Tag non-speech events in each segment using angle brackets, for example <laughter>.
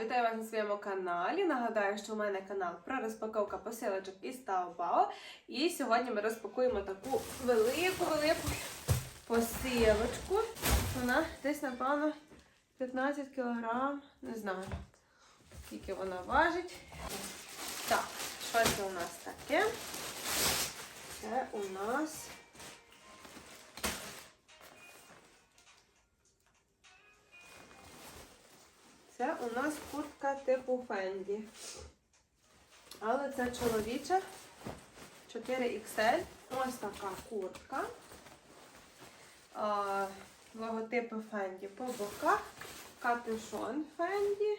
Вітаю вас на своєму каналі. Нагадаю, що у мене канал про розпаковка посилочок із Taobao. І сьогодні ми розпакуємо таку велику-велику посилочку. Вона десь, напевно, 15 кг. Не знаю, скільки вона важить. Так, що це у нас таке? Це у нас. Це у нас куртка типу Фенді. Але це чоловіча 4XL. Ось така куртка. А, логотипи Фенді по боках. Капюшон Фенді.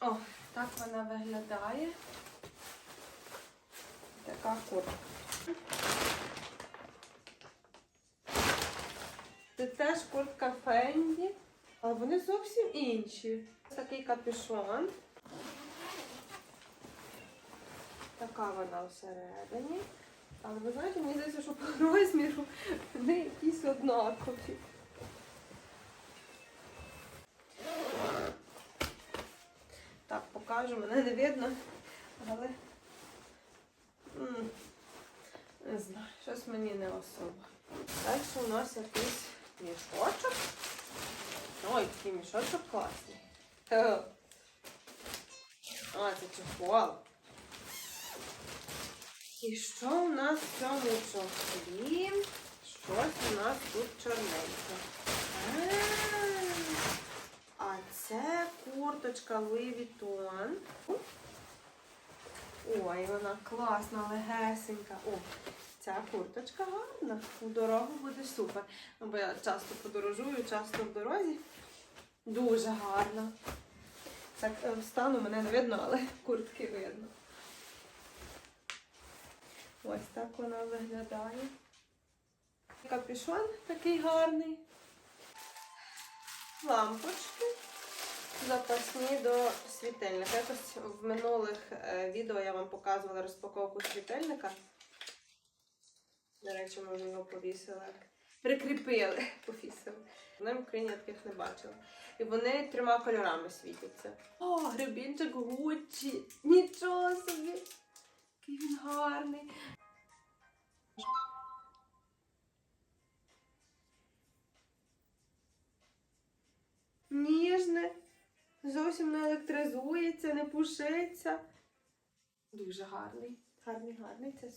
О, так вона виглядає. Така куртка. Це теж куртка Фенді. Але вони зовсім інші. Такий капюшон. Така вона всередині. Але ви знаєте, мені здається, що по розміру вони якісь однакові. Так, покажу, мене не видно, але не знаю, щось мені не особо. Далі у нас якийсь мішочок. Ой, який мішочок класний. А, це чехол. І що у нас в цьому чохлі? Щось у нас тут чорненьке. А, А це курточка Louis Vuitton. Ой, вона класна, легесенька. О, ця курточка гарна. У дорогу буде супер. Ну, Бо я часто подорожую, часто в дорозі. Дуже гарна. Так, е, встану, мене не видно, але куртки видно. Ось так вона виглядає. Капюшон такий гарний. Лампочки запасні до світильника. Якось в минулих е, відео я вам показувала розпаковку світильника. До речі, ми вже його повісили. Прикріпили, <laughs> повісили. Вони в Україні я таких не бачила. І вони трьома кольорами світяться. О, гребінчик Гуччі! Нічого собі! Який він гарний. Ніжне, зовсім не електризується, не пушиться. Дуже гарний, гарний, гарний. Це,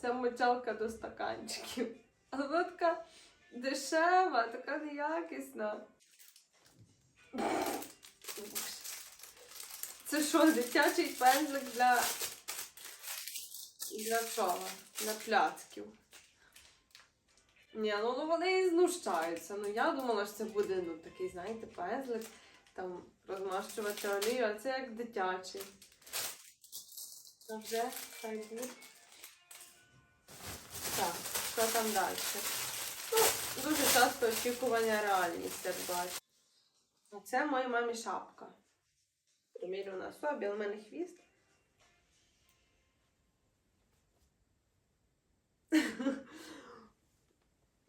це мочалка до стаканчиків. Але вона така дешева, така неякісна. Це що, дитячий пензлик для. Для чого? Для пляцків. Ні, ну, ну вони і знущаються. Ну я думала, що це буде ну, такий, знаєте, пензлик, там розмащувати олію, а це як дитячий. Вже хай буде. Так, що там далі? Ну, дуже часто очікування реальність, як бачу. Це моїй мамі шапка. Примірю на собі, але в мене хвіст.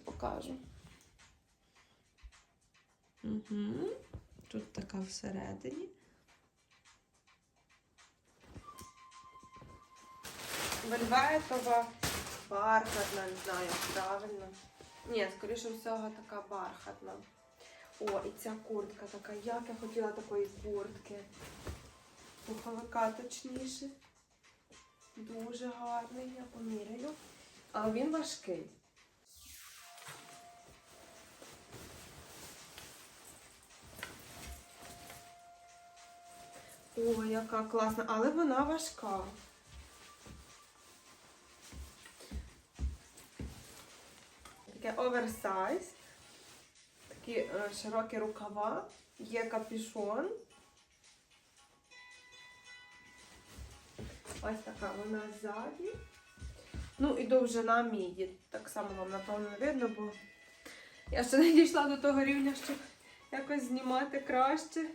Покажу. Угу. Тут така всередині. Вельветова, бархатна, не знаю, як правильно. Ні, скоріше всього, така бархатна. О, і ця куртка така. Як я хотіла такої куртки. Пуховика точніше. Дуже гарний, я поміряю. Але він важкий. О, яка класна, але вона важка. Таке оверсайз. Такі е, широкі рукава, є капюшон. Ось така вона ззаді. Ну і довжина міді. Так само вам, напевно, не видно, бо я ще не дійшла до того рівня, щоб якось знімати краще.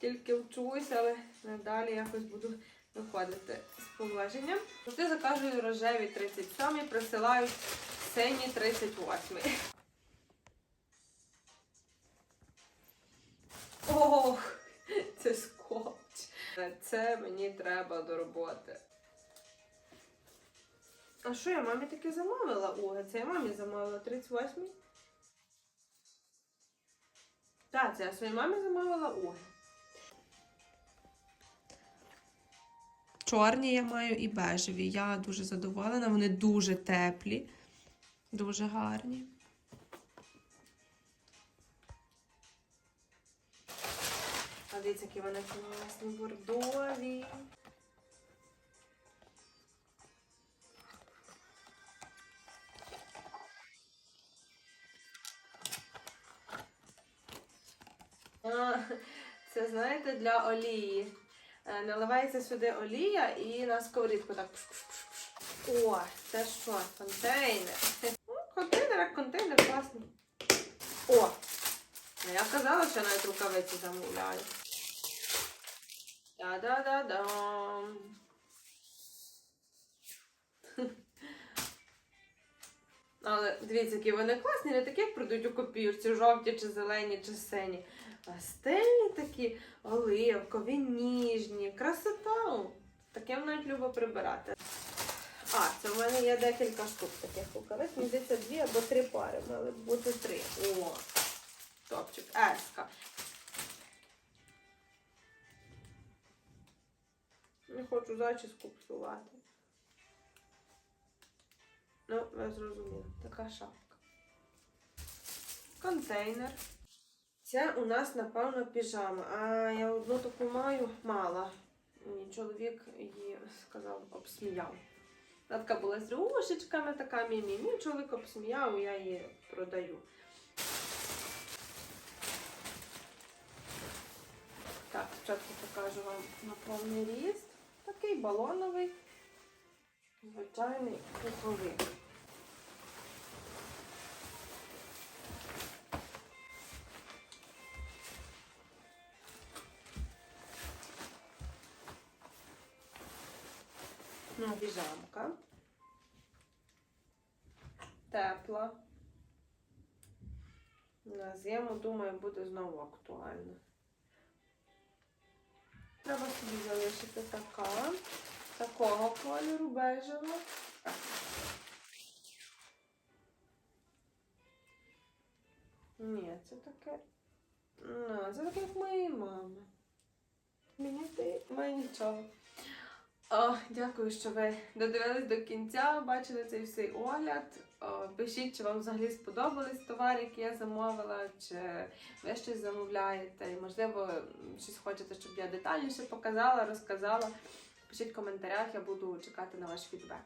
Тільки вчусь, але надалі якось буду виходити з положення. Завжди заказую рожеві 37, присилають сині 38. Ох, це Це мені треба до роботи. А що я мамі таки замовила? Уга, це я мамі замовила 38-й. Так, це я своїй мамі замовила уги. Чорні я маю і бежеві. Я дуже задоволена, вони дуже теплі, дуже гарні. Дивіться, які вони класні, бордові. Це знаєте для олії. Е, Наливається сюди олія і на сковорідку так. О, це що? Контейнер. Ну, Контейнер як контейнер класний. О! А я казала, що навіть рукавиці замовляю. Та-да-да-дам. <laughs> Але дивіться, які вони класні, не такі, як продають у копірці, жовті чи зелені, чи сині. А стильні такі, оливкові, ніжні, красота. Таким навіть любо прибирати. А, це в мене є декілька штук таких рукавиць. Мені здається, дві або три пари, мали б бути три. О, топчик, еска. Не хочу зачіску псувати. Ну, ви зрозуміли, така шапка. Контейнер. Це у нас, напевно, піжама. А я одну таку маю мала. Мені чоловік її сказав, обсміяв. Вона така була з рушечками, така мімі. Мій чоловік обсміяв, я її продаю. Так, спочатку покажу вам на повний ріст. Такий балоновий, звичайний пуховик. Піжамка. Тепла. На зиму, думаю, буде знову актуально. Треба собі залишити така. Такого кольору бежево. Ні, це таке. Ну, це таке, як моєї мами. Мені ти має нічого. О, дякую, що ви додивились до кінця, бачили цей всей огляд. О, пишіть, чи вам взагалі сподобались товари, які я замовила, чи ви щось замовляєте. Можливо, щось хочете, щоб я детальніше показала, розказала. Пишіть в коментарях, я буду чекати на ваш фідбек.